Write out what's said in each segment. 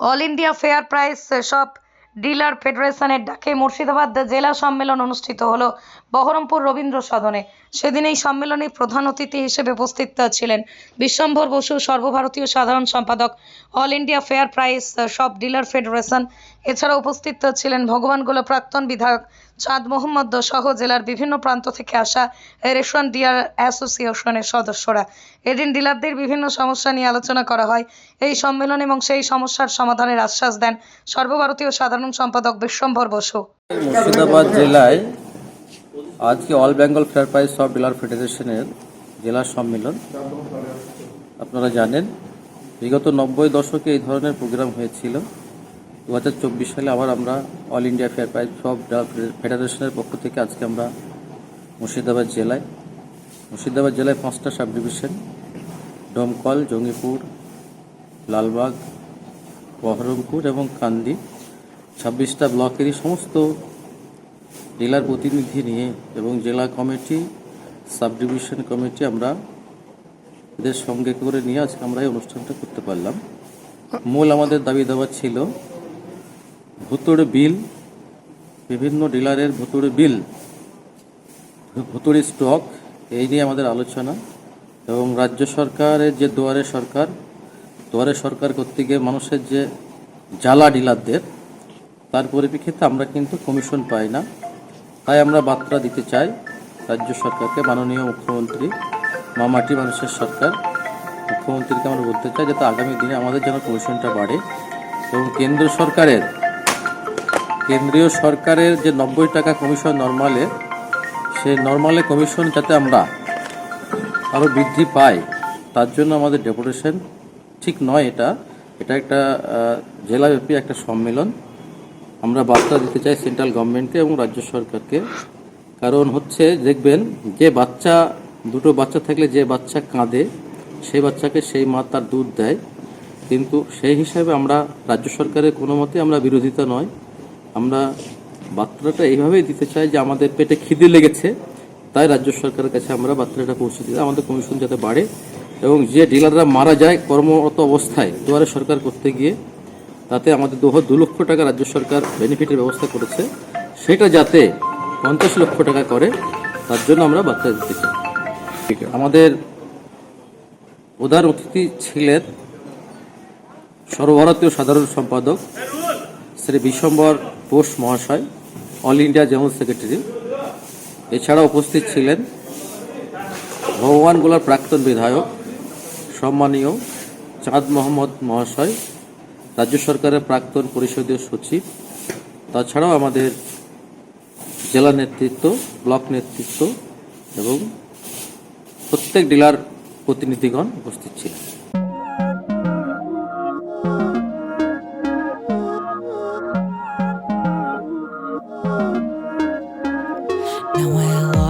All India fair price shop dealer ফেডারেশনের ডাকে মুর্শিদাবাদ জেলা সম্মেলন অনুষ্ঠিত হলো বহরমপুর রবীন্দ্র সদনে। সেদিন এই সম্মেলনে প্রধান অতিথি হিসেবে উপস্থিত ছিলেন বিশ্বম্ভর বসু, সর্বভারতীয় সাধারণ সম্পাদক, all India fair price shop dealer federation. এছাড়া উপস্থিত ছিলেন ভগবানগুলো প্রাক্তন বিধায়ক চাঁদ মোহাম্মদ সহ জেলার বিভিন্ন প্রান্ত থেকে আসা রেশন ডিলার অ্যাসোসিয়েশনের সদস্যরা। এদিন ডিলারদের বিভিন্ন সমস্যা নিয়ে আলোচনা করা হয়। এই সম্মেলন এবং সেই সমস্যার সমাধানের আশ্বাস দেন সর্বভারতীয় সাধারণ সম্পাদক বিশ্বম্ভর বসু। মুর্শিদাবাদ জেলায় আজকে all Bengal fair price shop dealer ফেডারেশনের জেলা সম্মেলন। আপনারা জানেন, বিগত নব্বই দশকে এই ধরনের প্রোগ্রাম হয়েছিল। দু হাজার চব্বিশ সালে আবার আমরা অল ইন্ডিয়া ফেয়ার প্রাইস সব ফেডারেশনের পক্ষ থেকে আজকে আমরা মুর্শিদাবাদ জেলায় মুর্শিদাবাদ জেলায় পাঁচটা সাব ডিভিশন ডোমকল, জঙ্গিপুর, লালবাগ, বহরমপুর এবং কান্দি, ছাব্বিশটা ব্লকেরই সমস্ত জেলার প্রতিনিধি নিয়ে এবং জেলা কমিটি সাব ডিভিশন কমিটি আমরা এদের সঙ্গে করে নিয়ে আজকে আমরা এই অনুষ্ঠানটা করতে পারলাম। মূল আমাদের দাবি দাবা ছিল ভুতুড়ে বিল, বিভিন্ন ডিলারের ভুতুড়ে বিল, ভুতুড়ি স্টক, এই নিয়ে আমাদের আলোচনা। এবং রাজ্য সরকারের যে দুয়ারে সরকার দুয়ারে সরকার করতে গিয়ে মানুষের যে জ্বালা ডিলারদের, তার পরিপ্রেক্ষিতে আমরা কিন্তু কমিশন পাই না। তাই আমরা বার্তা দিতে চাই রাজ্য সরকারকে, মাননীয় মুখ্যমন্ত্রী মামাটি মানুষের সরকার। মুখ্যমন্ত্রীকে আমরা বলতে চাই যাতে আগামী দিনে আমাদের যেন কমিশনটা বাড়ে। এবং কেন্দ্র সরকারের কেন্দ্রীয় সরকারের যে নব্বই টাকা কমিশন নর্মালে, সেই নর্মালে কমিশন যাতে আমরা আরও বৃদ্ধি পাই, তার জন্য আমাদের ডেপুটেশন ঠিক নয় এটা। এটা একটা জেলাব্যাপী একটা সম্মেলন। আমরা বার্তা দিতে চাই সেন্ট্রাল গভর্নমেন্টকে এবং রাজ্য সরকারকে। কারণ হচ্ছে, দেখবেন যে বাচ্চা, দুটো বাচ্চা থাকলে যে বাচ্চা কাঁদে, সেই বাচ্চাকে সেই মা তার দুধ দেয়। কিন্তু সেই হিসাবে আমরা রাজ্য সরকারের কোনো মতে আমরা বিরোধিতা নয়। আমরা বার্তাটা এইভাবেই দিতে চাই যে আমাদের পেটে খিদে লেগেছে, তাই রাজ্য সরকারের কাছে আমরা বার্তাটা পৌঁছে দিতে আমাদের কমিশন যাতে বাড়ে এবং যে ডিলাররা মারা যায় কর্মরত অবস্থায়, দুয়ারে সরকার করতে গিয়ে, তাতে আমাদের দু দু লক্ষ টাকা রাজ্য সরকার বেনিফিটের ব্যবস্থা করেছে, সেটা যাতে পঞ্চাশ লক্ষ টাকা করে, তার জন্য আমরা বার্তা দিতে চাই। আমাদের প্রধান অতিথি ছিলেন সর্বভারতীয় সাধারণ সম্পাদক শ্রী বিশ্বম্বর বোস মহাশয়, অল ইন্ডিয়া জেনারেল সেক্রেটারি। এছাড়া উপস্থিত ছিলেন ভগবানগোলার প্রাক্তন বিধায়ক, সম্মানীয় চাঁদ মোহাম্মদ মহাশয়, রাজ্য সরকারের প্রাক্তন পরিষদীয় সচিব, তাছাড়াও আমাদের জেলা নেতৃত্ব, ব্লক নেতৃত্ব এবং প্রত্যেক ডিলার প্রতিনিধিগণ উপস্থিত ছিলেন।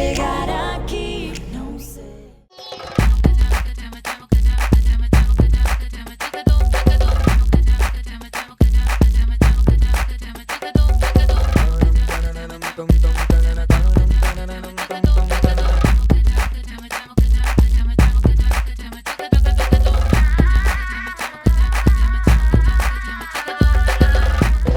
We got